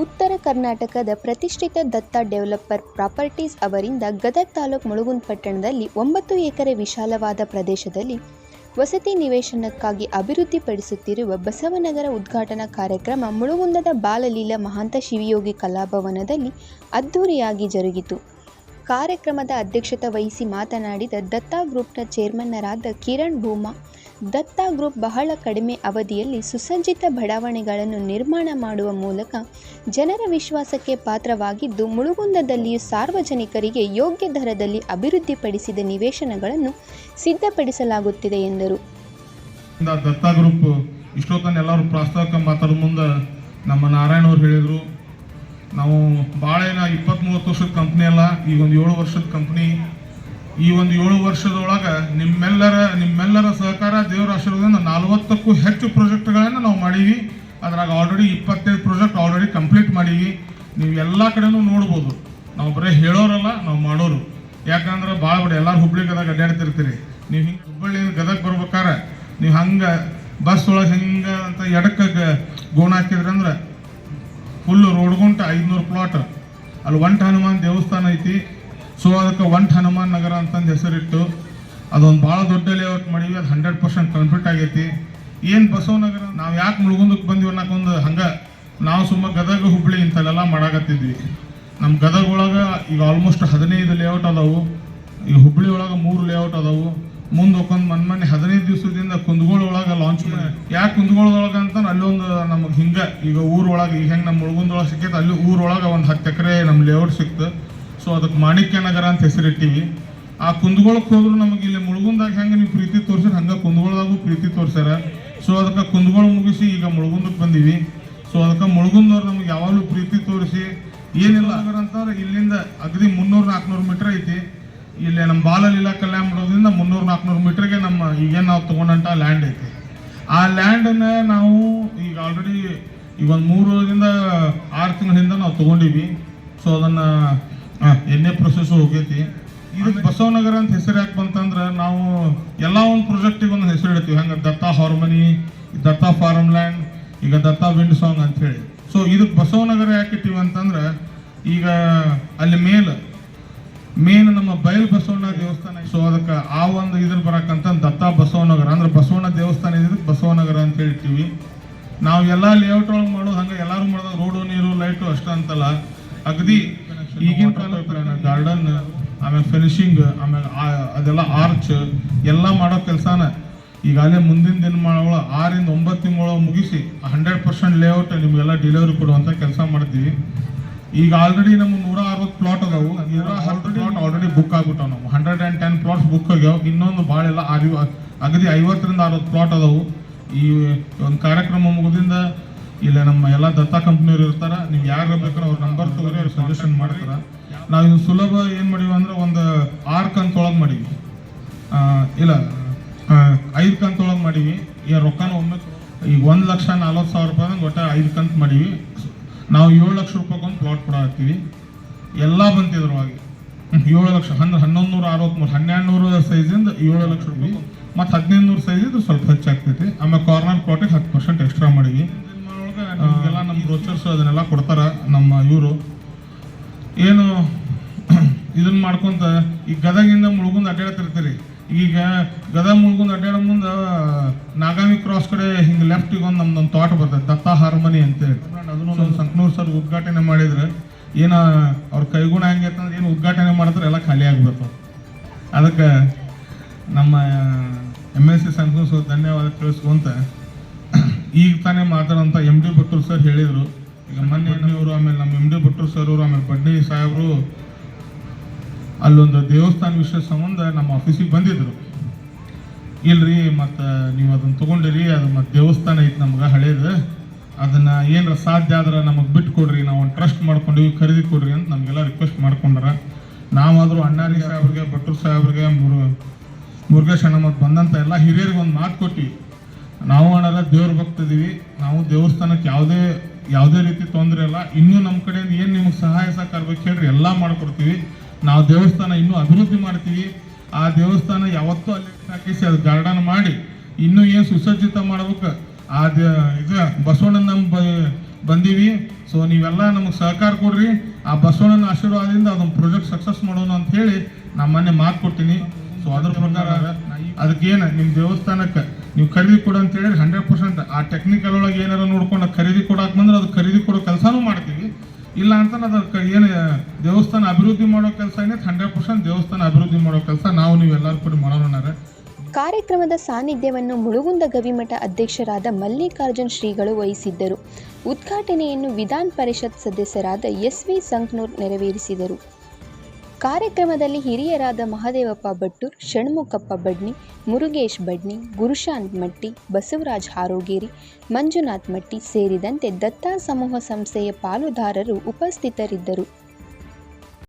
ಉತ್ತರ ಕರ್ನಾಟಕದ ಪ್ರತಿಷ್ಠಿತ ದತ್ತ ಡೆವಲಪರ್ ಪ್ರಾಪರ್ಟೀಸ್ ಅವರಿಂದ ಗದಗ ತಾಲೂಕು ಮುಳುಗುಂದ್ ಪಟ್ಟಣದಲ್ಲಿ ಒಂಬತ್ತು ಎಕರೆ ವಿಶಾಲವಾದ ಪ್ರದೇಶದಲ್ಲಿ ವಸತಿ ನಿವೇಶನಕ್ಕಾಗಿ ಅಭಿವೃದ್ಧಿಪಡಿಸುತ್ತಿರುವ ಬಸವನಗರ ಉದ್ಘಾಟನಾ ಕಾರ್ಯಕ್ರಮ ಮುಳುಗುಂದದ ಬಾಲಲೀಲಾ ಮಹಾಂತ ಶಿವಯೋಗಿ ಕಲಾಭವನದಲ್ಲಿ ಅದ್ಧೂರಿಯಾಗಿ ಜರುಗಿತು. ಕಾರ್ಯಕ್ರಮದ ಅಧ್ಯಕ್ಷತೆ ವಹಿಸಿ ಮಾತನಾಡಿದ ದತ್ತಾ ಗ್ರೂಪ್ನ ಚೇರ್ಮನ್ನರಾದ ಕಿರಣ್ ಭೂಮಾ, ದತ್ತಾ ಗ್ರೂಪ್ ಬಹಳ ಕಡಿಮೆ ಅವಧಿಯಲ್ಲಿ ಸುಸಜ್ಜಿತ ಬಡಾವಣೆಗಳನ್ನು ನಿರ್ಮಾಣ ಮಾಡುವ ಮೂಲಕ ಜನರ ವಿಶ್ವಾಸಕ್ಕೆ ಪಾತ್ರವಾಗಿದ್ದು, ಮುಳುಗುಂದದಲ್ಲಿಯೂ ಸಾರ್ವಜನಿಕರಿಗೆ ಯೋಗ್ಯ ದರದಲ್ಲಿ ಅಭಿವೃದ್ಧಿಪಡಿಸಿದ ನಿವೇಶನಗಳನ್ನು ಸಿದ್ಧಪಡಿಸಲಾಗುತ್ತಿದೆ ಎಂದರು. ದತ್ತಾ ಗ್ರೂಪ್ ಪ್ರಾಸ್ತಾವಿಕ ಮಾತಾಡೋ ಮುಂದೆ ನಮ್ಮ ನಾರಾಯಣ ಅವ್ರು ಹೇಳಿದರು ನಾವು ಭಾಳ ಏನ ಇಪ್ಪತ್ತ್ ಮೂವತ್ತು ವರ್ಷದ ಕಂಪ್ನಿ ಅಲ್ಲ, ಈ ಒಂದು ಏಳು ವರ್ಷದ ಕಂಪ್ನಿ ಈ ಒಂದು ಏಳು ವರ್ಷದೊಳಗೆ ನಿಮ್ಮೆಲ್ಲರ ನಿಮ್ಮೆಲ್ಲರ ಸಹಕಾರ ದೇವರ ಆಶೀರ್ವಾದದಿಂದ ನಲವತ್ತಕ್ಕೂ ಹೆಚ್ಚು ಪ್ರಾಜೆಕ್ಟ್ಗಳನ್ನು ನಾವು ಮಾಡೀವಿ. ಅದ್ರಾಗ ಆಲ್ರೆಡಿ ಇಪ್ಪತ್ತೈದು ಪ್ರಾಜೆಕ್ಟ್ ಆಲ್ರೆಡಿ ಕಂಪ್ಲೀಟ್ ಮಾಡೀವಿ. ನೀವು ಎಲ್ಲ ಕಡೆನೂ ನೋಡ್ಬೋದು. ನಾವು ಬರೀ ಹೇಳೋರಲ್ಲ, ನಾವು ಮಾಡೋರು. ಯಾಕಂದ್ರೆ ಭಾಳ ಬಿಡಿ, ಎಲ್ಲರೂ ಹುಬ್ಳಿ ಗದಗ ಅಡ್ಡಾಡ್ತಿರ್ತೀರಿ ನೀವು ಹಿಂಗೆ ಹುಬ್ಬಳ್ಳಿಯಿಂದ ಗದಗ ಬರ್ಬೇಕಾರೆ, ನೀವು ಹಂಗೆ ಬಸ್ ಒಳಗೆ ಹಿಂಗೆ ಅಂತ ಎಡಕ್ಕೆ ಗೋಣ ಹಾಕಿದ್ರಂದ್ರೆ ಫುಲ್ ರೋಡ್ಗುಂಟ ಐದುನೂರು ಪ್ಲಾಟ್ ಅಲ್ಲಿ ಒಂಟ ಹನುಮಾನ್ ದೇವಸ್ಥಾನ ಐತಿ. ಸೊ ಅದಕ್ಕೆ ಒಂಟ ಹನುಮಾನ್ ನಗರ ಅಂತಂದು ಹೆಸರಿಟ್ಟು, ಅದೊಂದು ಭಾಳ ದೊಡ್ಡ ಲೇಔಟ್ ಮಾಡೀವಿ, ಅದು ಹಂಡ್ರೆಡ್ ಪರ್ಸೆಂಟ್ ಕಂಪ್ಲೀಟ್ ಆಗೈತಿ. ಏನು ಬಸವನಗರ ನಾವು ಯಾಕೆ ಮುಳುಗುಂದಕ್ಕೆ ಬಂದಿವಿ ಅನ್ನೋಕ್ಕೊಂದು ಹಂಗೆ, ನಾವು ಸುಮ್ಮ ಗದಗ, ಹುಬ್ಳಿ ಇಂಥಲ್ಲೆಲ್ಲ ಮಾಡಾಕತ್ತಿದ್ವಿ. ನಮ್ಮ ಗದಗ ಒಳಗೆ ಈಗ ಆಲ್ಮೋಸ್ಟ್ ಹದಿನೈದು ಲೇಔಟ್ ಅದಾವು. ಈಗ ಹುಬ್ಳಿ ಒಳಗೆ ಮೂರು ಲೇಔಟ್ ಅದಾವು. ಮುಂದೆ ಒಕ್ಕೊಂದು ಮನ್ ಹದಿನೈದು ದಿವಸದಿಂದ ಕುಂದಗೋಳ ಒಳಗೆ ಲಾಂಚ್ ಯಾಕೆ ಕುಂದಗೋಳದೊಳಗೆ ಹಿಂಗೆ, ಈಗ ಊರೊಳಗೆ, ಈಗ ಹೆಂಗೆ ನಮ್ಮ ಮುಳುಗುಂದೊಳಗೆ ಸಿಕ್ಕೈತೆ, ಅಲ್ಲಿ ಊರೊಳಗೆ ಒಂದು ಹತ್ತು ಎಕರೆ ನಮ್ಮ ಲೇಔಟ್ ಸಿಕ್ತು. ಸೊ ಅದಕ್ಕೆ ಮಾಣಿಕ್ಯ ನಗರ ಅಂತ ಹೆಸರಿಟ್ಟಿವಿ. ಆ ಕುಂದಗೋಳಕ್ಕೆ ಹೋದ್ರು ನಮಗೆ ಇಲ್ಲಿ ಮುಳುಗುಂದಾಗ ಹೆಂಗೆ ನೀವು ಪ್ರೀತಿ ತೋರಿಸಿದ್ರೆ ಹಂಗೆ ಕುಂದಗೋಳದಾಗೂ ಪ್ರೀತಿ ತೋರಿಸ್ಯಾರ. ಸೊ ಅದಕ್ಕೆ ಕುಂದಗೋಳ ಮುಗಿಸಿ ಈಗ ಮುಳುಗುಂದಕ್ಕೆ ಬಂದೀವಿ. ಸೊ ಅದಕ್ಕೆ ಮುಳುಗುಂದವ್ರು ನಮಗೆ ಯಾವಾಗಲೂ ಪ್ರೀತಿ ತೋರಿಸಿ, ಏನಿಲ್ಲ ಅಂತಂದ್ರೆ ಇಲ್ಲಿಂದ ಅಗದಿ ಮುನ್ನೂರು, ನಾಲ್ಕುನೂರು ಮೀಟರ್ ಐತಿ. ಇಲ್ಲಿ ನಮ್ಮ ಬಾಲಲೀಲಾ ಕಲ್ಯಾಣ ಮಾಡೋದ್ರಿಂದ ಮುನ್ನೂರು, ನಾಲ್ಕುನೂರು ಮೀಟರ್ಗೆ ನಮ್ಮ ಈಗೇನು ನಾವು ತೊಗೊಂಡಂಥ ಲ್ಯಾಂಡ್ ಐತಿ. ಆ ಲ್ಯಾಂಡನ್ನ ನಾವು ಈಗ ಆಲ್ರೆಡಿ ಈಗ ಒಂದು ಮೂರರಿಂದ ಆರು ತಿಂಗಳಿಂದ ನಾವು ತೊಗೊಂಡಿವಿ. ಸೊ ಅದನ್ನು ಎಣ್ಣೆ ಪ್ರೊಸೆಸ್ ಹೋಗೈತಿ. ಇದಕ್ಕೆ ಬಸವನಗರ ಅಂತ ಹೆಸರು ಯಾಕೆ ಬಂತಂದ್ರೆ ನಾವು ಎಲ್ಲ ಒಂದು ಪ್ರೊಜೆಕ್ಟಿಗೆ ಒಂದು ಹೆಸರು ಇಡ್ತೀವಿ. ಹಂಗೆ Datta harmony Datta farm land ಈಗ ದತ್ತಾ ವಿಂಡ್ ಸಾಂಗ್ ಅಂತ ಹೇಳಿ. ಸೊ ಇದಕ್ಕೆ ಬಸವನಗರ ಯಾಕೆ ಇಟ್ಟಿವಿ ಅಂತಂದ್ರೆ ಈಗ ಅಲ್ಲಿ ಮೇಲ್ ಮೇನ್ ನಮ್ಮ ಬಯಲು ಬಸವಣ್ಣ ದೇವಸ್ಥಾನ ಸೊ ಅದಕ್ಕೆ ಆ ಒಂದು ಇದ್ರ ಬರಕಂತ ದತ್ತಾ ಬಸವನಗರ ಅಂದ್ರೆ ಬಸವನಗರ ಹೇಳ್ತೀವಿ ನಾವು ಎಲ್ಲ ಲೇಔಟ್ ಒಳಗೆ ಮಾಡೋದು ಹಂಗೆ ಎಲ್ಲರೂ ಮಾಡೋದು ರೋಡು ನೀರು ಲೈಟು ಅಷ್ಟು ಅಂತಲ್ಲ. ಅಗದಿ ಈಗಿನ ಕಾಲ ಗಾರ್ಡನ್ ಆಮೇಲೆ ಫಿನಿಶಿಂಗ್ ಆಮೇಲೆ ಅದೆಲ್ಲ ಆರ್ಚ್ ಎಲ್ಲ ಮಾಡೋ ಕೆಲಸನ ಈಗಾಗಲೇ ಮುಂದಿನ ದಿನ ಮಾಡೋಳ ಆರಿಂದ ಒಂಬತ್ತು ತಿಂಗಳು ಮುಗಿಸಿ ಹಂಡ್ರೆಡ್ ಪರ್ಸೆಂಟ್ ಲೇಔಟ್ ನಿಮಗೆಲ್ಲ ಡೆಲಿವರಿ ಕೊಡುವಂಥ ಕೆಲಸ ಮಾಡ್ತೀವಿ. ಈಗ ಆಲ್ರೆಡಿ ನಮ್ಮ ನೂರ ಅರವತ್ತು ಪ್ಲಾಟ್ ಅದಾವು. ನೂರ ಅರವತ್ತು ಪ್ಲಾಟ್ ಆಲ್ರೆಡಿ ಬುಕ್ ಆಗ್ಬಿಟ್ಟಾವ ನಾವು hundred and ten plots book ಆಗ್ಯಾವ. ಇನ್ನೊಂದು ಭಾಳ ಎಲ್ಲ ಆರಿ ಅಗದಿ ಐವತ್ತರಿಂದ ಅರವತ್ತು ಪ್ಲಾಟ್ ಅದಾವು. ಈ ಒಂದು ಕಾರ್ಯಕ್ರಮ ಮುಗಿದಿಂದ ಇಲ್ಲ ನಮ್ಮ ಎಲ್ಲ ದತ್ತಾ ಕಂಪ್ನಿಯವ್ರು ಇರ್ತಾರೆ, ನೀವು ಯಾರು ಬೇಕಾದ್ರೆ ಅವ್ರ ನಂಬರ್ ತಗೋರಿ, ಅವ್ರು ಸಜೆಷನ್ ಮಾಡ್ತಾರೆ. ನಾವು ಇದು ಸುಲಭ ಏನು ಮಾಡೀವಿ ಅಂದ್ರೆ ಒಂದು ಆರು ಕಂತೊಳಗೆ ಮಾಡೀವಿ. ಇಲ್ಲ ಐದು ಕಂತೊಳಗೆ ಮಾಡೀವಿ. ಈ ರೊಕ್ಕನ ಒಮ್ಮೆ ಈಗ ಒಂದು ಲಕ್ಷ ನಲ್ವತ್ತು ಸಾವಿರ ರೂಪಾಯಿ ಒಟ್ಟು ಐದು ಕಂತು ಮಾಡೀವಿ. ನಾವು ಏಳು ಲಕ್ಷ ರೂಪಾಯಿಗೊಂದು ಪ್ಲಾಟ್ ಹಾಕ್ತೀವಿ. ಎಲ್ಲ ಬಂತಿದ್ರವಾಗಿ ಏಳು ಲಕ್ಷ, ಹನ್, ಹನ್ನೊಂದು ನೂರ ಅರವತ್ತ್ಮೂರು ಹನ್ನೆರಡು ನೂರು ಸೈಜಿಂದ ಏಳು ಲಕ್ಷ ರೂಪಾಯಿ ಮತ್ತು ಹದಿನೈದು ನೂರು ಸೈಜ್ ಇದ್ರೆ ಸ್ವಲ್ಪ ಹೆಚ್ಚಾಗ್ತೈತಿ ಆಮೇಲೆ ಕಾರ್ನರ್ ಪ್ಲಾಟಿಗೆ ಹತ್ತು ಪರ್ಸೆಂಟ್ ಎಕ್ಸ್ಟ್ರಾ ಮಾಡೀವಿ ಎಲ್ಲ ನಮ್ಮ ಬ್ರೋಚರ್ಸ್ ಅದನ್ನೆಲ್ಲ ಕೊಡ್ತಾರ ನಮ್ಮ ಇವರು. ಏನು ಇದನ್ನ ಮಾಡ್ಕೊಂತ ಈ ಗದಗಿಂದ ಮುಳುಗುಂದ ಅಡ್ಡಾಡ್ತಿರ್ತೀರಿ ಈಗ ಗದಗ ಮುಳುಗುಂದ ಅಡ್ಡಾಡೋ ಮುಂದೆ ನಾಗಾಮಿ ಕ್ರಾಸ್ ಕಡೆ ಹಿಂಗೆ ಲೆಫ್ಟಿಗೆ ಒಂದು ನಮ್ದೊಂದು ತೋಟ ಬರ್ತದೆ ದತ್ತ ಹಾರ್ಮನಿ ಅಂತೇಳಿ. ಅದನ್ನು ಒಂದು ಸಂಕನೂರು ಸರ್ ಉದ್ಘಾಟನೆ ಮಾಡಿದ್ರೆ. ಏನು ಅವ್ರ ಕೈಗುಣ ಹೆಂಗೆ ಅಂತಂದ್ರೆ ಏನು ಉದ್ಘಾಟನೆ ಮಾಡಿದ್ರೆ ಎಲ್ಲ ಖಾಲಿ ಆಗ್ಬೇಕು ಅದಕ್ಕೆ ನಮ್ಮ M S C Sankanur sir ಧನ್ಯವಾದ ತಿಳಿಸ್ಕೊಂತ ಈಗ ತಾನೇ ಮಾತಾಡೋಂಥ ಎಂ ಡಿ ಭಟ್ರು ಸರ್ ಹೇಳಿದರು. ಈಗ ಮೊನ್ನೆ ಅವರು ಆಮೇಲೆ ನಮ್ಮ ಎಂ ಡಿ ಭಟ್ರು ಸರ್ ಅವರು, ಆಮೇಲೆ ಬಡ್ಡಿ ಸಾಹೇಬರು ಅಲ್ಲೊಂದು ದೇವಸ್ಥಾನ ವಿಷಯ ಸಂಬಂಧ ನಮ್ಮ ಆಫೀಸಿಗೆ ಬಂದಿದ್ದರು ಇಲ್ರಿ, ಮತ್ತು ನೀವು ಅದನ್ನ ತೊಗೊಂಡಿರಿ, ಅದು ಮತ್ತು ದೇವಸ್ಥಾನ ಐತೆ ನಮ್ಗೆ ಹಳೇದು. ಅದನ್ನು ಏನಾರ ಸಾಧ್ಯ ಆದ್ರೆ ನಮಗೆ ಬಿಟ್ಟು ಕೊಡ್ರಿ ನಾವು ಒಂದು ಟ್ರಸ್ಟ್ ಮಾಡ್ಕೊಂಡಿವಿ, ಖರೀದಿ ಕೊಡ್ರಿ ಅಂತ ನಮಗೆಲ್ಲ ರಿಕ್ವೆಸ್ಟ್ ಮಾಡ್ಕೊಂಡ್ರೆ. ನಾವಾದರೂ ಅಣ್ಣಾರಿ ಸಾಹೇಬ್ರಿಗೆ ಭಟ್ರು ಸಾಹೇಬ್ರಿಗೆ, ಮುರು ಮುರುಗೇಶ್ ಅಣ್ಣ ಮತ್ತು ಬಂದಂಥ ಎಲ್ಲ ಹಿರಿಯರಿಗೆ ಒಂದು ಮಾತು ಕೊಟ್ಟು. ನಾವು ಅಣ್ಣಲ್ಲ ದೇವ್ರ ಭಕ್ತಿದೀವಿ. ನಾವು ದೇವಸ್ಥಾನಕ್ಕೆ ಯಾವುದೇ ಯಾವುದೇ ರೀತಿ ತೊಂದರೆ ಇಲ್ಲ. ಇನ್ನೂ ನಮ್ಮ ಕಡೆಯಿಂದ ಏನು ನಿಮಗೆ ಸಹಾಯ ಸಹಕಾರ ಬೇಕು ಹೇಳ್ರಿ, ಎಲ್ಲ ಮಾಡಿಕೊಡ್ತೀವಿ. ನಾವು ದೇವಸ್ಥಾನ ಇನ್ನೂ ಅಭಿವೃದ್ಧಿ ಮಾಡ್ತೀವಿ. ಆ ದೇವಸ್ಥಾನ ಯಾವತ್ತೂ ಅಲ್ಲಿ ಹಾಕಿಸಿ ಅದು ಗಾರ್ಡನ್ ಮಾಡಿ, ಇನ್ನೂ ಏನು ಸುಸಜ್ಜಿತ ಮಾಡ್ಬೇಕು, ಆ ದೇ, ಇದು ಬಸವಣ್ಣ ನಮ್ಮ ಬ, ಬಂದೀವಿ. ಸೊ ನೀವೆಲ್ಲ ನಮಗೆ ಸಹಕಾರ ಕೊಡ್ರಿ. ಆ ಬಸವಣ್ಣನ ಆಶೀರ್ವಾದದಿಂದ ಅದೊಂದು ಪ್ರಾಜೆಕ್ಟ್ ಸಕ್ಸಸ್ ಮಾಡೋಣ ಅಂತ ಹೇಳಿ ನಾನು ಮೊನ್ನೆ ಮಾತು ಕೊಟ್ಟಿನಿ ಸೊ ಅದ್ರ ಪ್ರಕಾರ ಅದಕ್ಕೇನು ನಿಮ್ಮ ದೇವಸ್ಥಾನಕ್ಕೆ ನೀವು ಖರೀದಿ ಕೊಡು ಅಂತ ಹೇಳಿದ್ರೆ ಹಂಡ್ರೆಡ್ ಪರ್ಸೆಂಟ್ ಆ ಟೆಕ್ನಿಕಲ್ ಒಳಗೆ ಏನಾರ ನೋಡ್ಕೊಂಡು ಖರೀದಿ ಕೊಡಕ್ಕೆ ಬಂದ್ರೆ ಅದು ಖರೀದಿ ಕೊಡೋ ಕೆಲಸನೂ ಮಾಡ್ತೀವಿ. ಇಲ್ಲ ಅಂತ ಅದಕ್ಕೆ ಏನು, ದೇವಸ್ಥಾನ ಅಭಿವೃದ್ಧಿ ಮಾಡೋ ಕೆಲಸ ಏನೈತೆ ಹಂಡ್ರೆಡ್ ಪರ್ಸೆಂಟ್ ದೇವಸ್ಥಾನ ಅಭಿವೃದ್ಧಿ ಮಾಡೋ ಕೆಲಸ ನಾವು ನೀವು ಎಲ್ಲರೂ ಕೂಡ ಮಾಡೋಣ ಕಾರ್ಯಕ್ರಮದ ಸಾನ್ನಿಧ್ಯವನ್ನು ಮುಳುಗುಂದ ಗವಿಮಠ ಅಧ್ಯಕ್ಷರಾದ ಮಲ್ಲಿಕಾರ್ಜುನ್ ಶ್ರೀಗಳು ವಹಿಸಿದ್ದರು. ಉದ್ಘಾಟನೆಯನ್ನು ವಿಧಾನ ಪರಿಷತ್ ಸದಸ್ಯರಾದ ಎಸ್ ವಿ ಸಂಕ್ನೂರ್ ನೆರವೇರಿಸಿದರು. ಕಾರ್ಯಕ್ರಮದಲ್ಲಿ ಹಿರಿಯರಾದ ಮಹದೇವಪ್ಪ ಭಟ್ಟೂರ್, ಷಣ್ಮುಖಪ್ಪ ಬಡ್ನಿ, ಮುರುಗೇಶ್ ಬಡ್ನಿ, ಗುರುಶಾಂತ್ ಮಟ್ಟಿ, ಬಸವರಾಜ್ ಹಾರೋಗೇರಿ, ಮಂಜುನಾಥ್ ಮಟ್ಟಿ ಸೇರಿದಂತೆ ದತ್ತಾ ಸಮೂಹ ಸಂಸ್ಥೆಯ ಪಾಲುದಾರರು ಉಪಸ್ಥಿತರಿದ್ದರು.